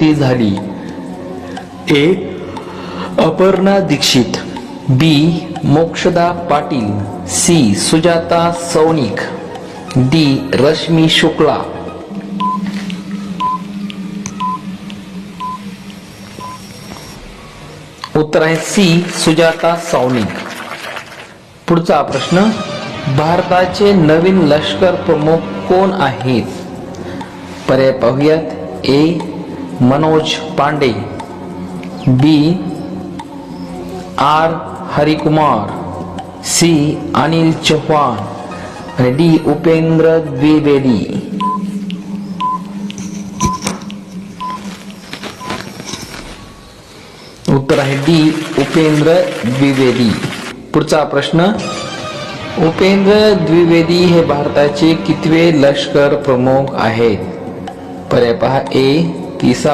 नियुक्ती झाली. A. Aparna Dikshit. B. Mokshada Patil. C. Sujata Saunik. D. Rashmi Shukla. उत्तर आहे सी. सुजाता सौनिक. पुढचा प्रश्न भारताचे नवीन लष्कर प्रमुख कोण आहेत? पर्याय पाहूयात. A. Manoj Pande B. R. Harikumar C. Anil Chauhan आणि डी. उपेंद्र द्विवेदी. उत्तर आहे डी. उपेंद्र द्विवेदी. पुढचा प्रश्न उपेंद्र द्विवेदी हे भारताचे कितवे लष्कर प्रमुख आहेत? पर्याय पहा ए. quizá